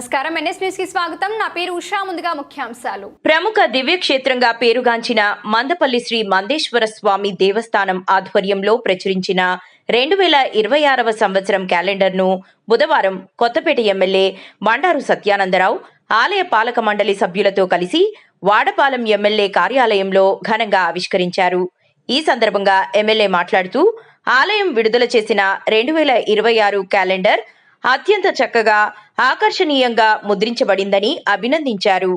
నమస్కారం. ఎన్ఎస్ న్యూస్కి స్వాగతం. నా పేరు ఉషా. ముందుగా ముఖ్యాంశాలు. ప్రముఖ దివ్యక్షేత్రంగా పేరుగాంచిన మందపల్లి శ్రీ మందేశ్వర స్వామి దేవస్థానం ఆధ్వర్యంలో ప్రచురించిన రెండు వేల ఇరవై ఆరవ సంవత్సరం క్యాలెండర్ను బుధవారం కొత్తపేట ఎమ్మెల్యే బండారు సత్యానందరావు ఆలయ పాలక మండలి సభ్యులతో కలిసి వాడపాలెం ఎమ్మెల్యే కార్యాలయంలో ఘనంగా ఆవిష్కరించారు. ఈ సందర్భంగా ఎమ్మెల్యే మాట్లాడుతూ ఆలయం విడుదల చేసిన రెండు వేల ఇరవై ఆరు క్యాలెండర్ అత్యంత చక్కగా ఆకర్షణీయంగా ముద్రించబడిందని అభినందించారు.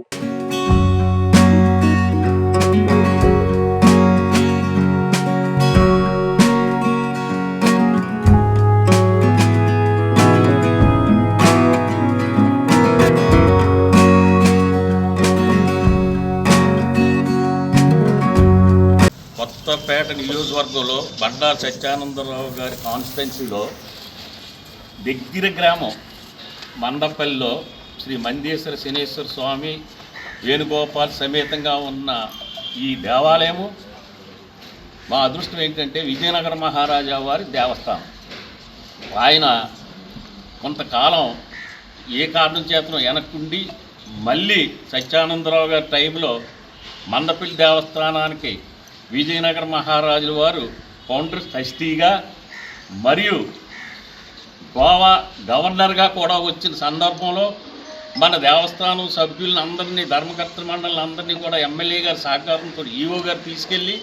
కొత్తపేట నియోజకవర్గంలో బండా సత్యానందరావు గారి కాన్స్టిట్యున్సీలో దగ్గర గ్రామం మండపల్లిలో శ్రీ మందేశ్వర శనేశ్వర స్వామి వేణుగోపాల్ సమేతంగా ఉన్న ఈ దేవాలయము. మా అదృష్టం ఏంటంటే విజయనగర మహారాజా వారి దేవస్థానం. ఆయన కొంతకాలం ఏ కారణం చేతను వెనక్కుండి మళ్ళీ సత్యానందరావు గారి టైంలో మండపల్లి దేవస్థానానికి విజయనగర మహారాజుల వారు ఫౌండర్ ట్రస్టీగా మరియు గోవా గవర్నర్గా కూడా వచ్చిన సందర్భంలో మన దేవస్థానం సభ్యులను అందరినీ ధర్మకర్త మండలిని అందరినీ కూడా ఎమ్మెల్యే గారి సహకారంతో ఈవో గారు తీసుకెళ్ళి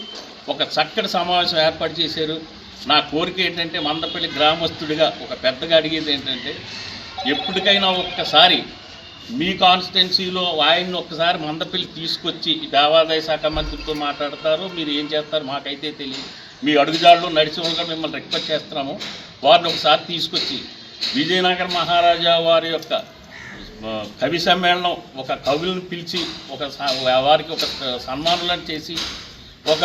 ఒక చక్కటి సమావేశం ఏర్పాటు చేశారు. నా కోరిక ఏంటంటే మందపల్లి గ్రామస్తుడిగా ఒక పెద్దగా అడిగేది ఏంటంటే ఎప్పటికైనా ఒక్కసారి మీ కాన్స్టిట్యున్సీలో ఆయన్ని ఒక్కసారి మందపల్లి తీసుకొచ్చి దేవాదాయ శాఖ మంత్రితో మాట్లాడతారు మీరు ఏం చేస్తారు మాకైతే తెలియదు. మీ అడుగుజాడలో నడిచేవాళ్ళుగా మిమ్మల్ని రిక్వెస్ట్ చేస్తున్నాము. వారిని ఒకసారి తీసుకొచ్చి విజయనగర మహారాజా వారి యొక్క కవి సమ్మేళనం ఒక కవులను పిలిచి ఒక వారికి ఒక సన్మానాలను చేసి ఒక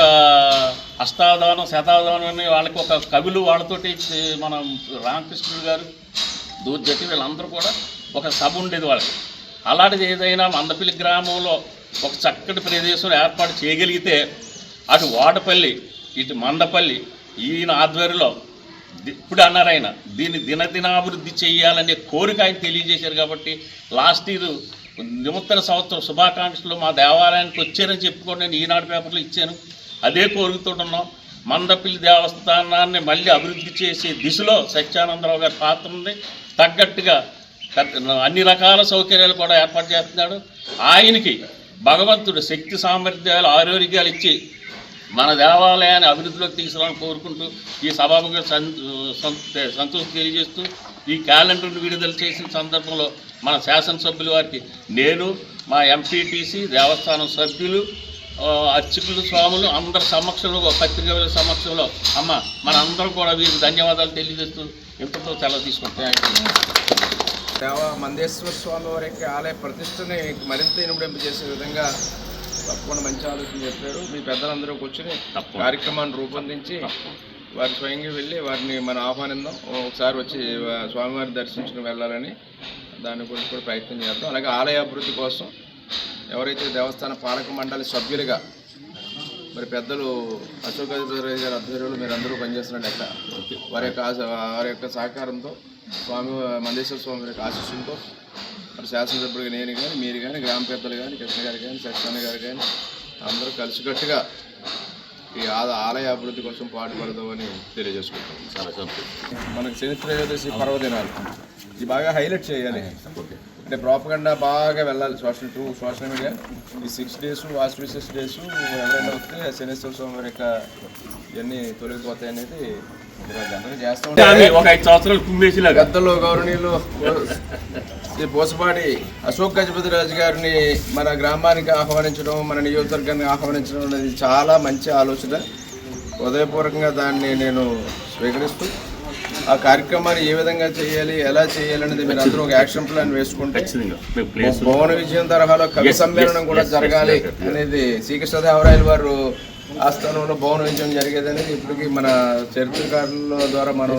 అష్టాదానం శతాదానం అని వాళ్ళకి ఒక కవులు వాళ్ళతోటి మనం మన రామకృష్ణుడు గారు దూర్జటి వీళ్ళందరూ కూడా ఒక సభ ఉండేది వాళ్ళకి. అలాంటిది ఏదైనా మందపల్లి గ్రామంలో ఒక చక్కటి ప్రదేశం ఏర్పాటు చేయగలిగితే అటు వాడపల్లి ఇటు మండపల్లి ఈయన ఆధ్వర్యంలో ఇప్పుడు అన్నారు ఆయన దీన్ని దినదినాభివృద్ధి చేయాలనే కోరిక ఆయన తెలియజేశారు కాబట్టి లాస్ట్ ఇయర్ నిమత్తన సంవత్సరం శుభాకాంక్షలు మా దేవాలయానికి వచ్చారని చెప్పుకొని నేను ఈనాడు పేపర్లో ఇచ్చాను. అదే కోరికతో ఉన్నాం మందపల్లి దేవస్థానాన్ని మళ్ళీ అభివృద్ధి చేసే దిశలో సత్యానందరావు గారి పాత్ర ఉంది. తగ్గట్టుగా అన్ని రకాల సౌకర్యాలు కూడా ఏర్పాటు చేస్తున్నాడు. ఆయనకి భగవంతుడు శక్తి సామర్థ్యాలు ఆరోగ్యాలు ఇచ్చి మన దేవాలయాన్ని అభివృద్ధిలోకి తీసుకురావాలని కోరుకుంటూ ఈ సభాముఖ సంతోషం తెలియజేస్తూ ఈ క్యాలెండర్ను విడుదల చేసిన సందర్భంలో మన శాసనసభ్యుల వారికి నేను మా ఎంపీటీసీ దేవస్థానం సభ్యులు అర్చకులు స్వాములు అందరి సమక్షంలో పత్రికల సమక్షంలో అమ్మ మన అందరం కూడా వీరికి ధన్యవాదాలు తెలియజేస్తూ ఇంతతో సెలవు తీసుకుంటాం. దేవ మందేశ్వర స్వామి వారి యొక్క ఆలయ ప్రతిష్టని మరింత ఇనుమడింపు చేసే విధంగా తప్పకుండా మంచి ఆలోచన చెప్పారు. మీ పెద్దలందరూ కూర్చొని. కార్యక్రమాన్ని రూపొందించి వారి స్వయంగా వెళ్ళి వారిని మనం ఆహ్వానిద్దాం ఒకసారి వచ్చి స్వామివారిని దర్శించుకుని వెళ్ళాలని దాని గురించి కూడా ప్రయత్నం చేద్దాం. అలాగే ఆలయ అభివృద్ధి కోసం ఎవరైతే దేవస్థాన పాలక మండలి సభ్యులుగా మరి పెద్దలు అశోక్ గజపతిరాజు గారి ఆధ్వర్యంలో మీరు అందరూ పనిచేస్తున్నారు అక్కడ వారి యొక్క ఆశ- వారి యొక్క సహకారంతో స్వామి మందేశ్వర స్వామి యొక్క ఆశీస్సులతో మరి శాసనసభ్యులుగా నేను కానీ మీరు కానీ గ్రామ పెద్దలు కానీ కృష్ణ గారు కానీ సత్యనారాయణ గారు కానీ అందరూ కలిసికట్టుగా ఈ ఆ- ఆలయ అభివృద్ధి కోసం పాటుపడదామని తెలియజేసుకుంటాం మనకు చరిత్ర త్రయోదశి పర్వదినాలు. ఇది బాగా హైలైట్ చేయాలి. అంటే ప్రాపగండా బాగా వెళ్ళాలి. Social to social media. ఈ సిక్స్ డేస్ ఆస్పిషియస్ డేస్ ఎవరైనా వస్తే శనేశ్వర స్వామి వారి యొక్క ఇవన్నీ తొలగిపోతాయి అనేది అందరూ చేస్తూ ఉంటారు. ఒక ఐదు సంవత్సరాలు కుమ్మేసిలాగా. పెద్దలు గౌరవనీయులు శ్రీ పోసపాటి అశోక్ గజపతి రాజు గారిని మన గ్రామానికి ఆహ్వానించడం మన నియోజకవర్గాన్ని ఆహ్వానించడం అనేది చాలా మంచి ఆలోచన. హృదయపూర్వకంగా దాన్ని నేను స్వీకరిస్తూ ఆ కార్యక్రమాన్ని ఏ విధంగా చేయాలి ఎలా చేయాలి అనేది మీరు అందరూ ఒక యాక్షన్ ప్లాన్ వేసుకుంటే భువన విజయం తరహాలో కవి సమ్మేళనం కూడా జరగాలి. అనేది శ్రీకృష్ణదేవరాయలు వారు ఆస్థానంలో భువన విజయం జరిగేది అనేది ఇప్పటికీ మన చరిత్రకారుల ద్వారా మనం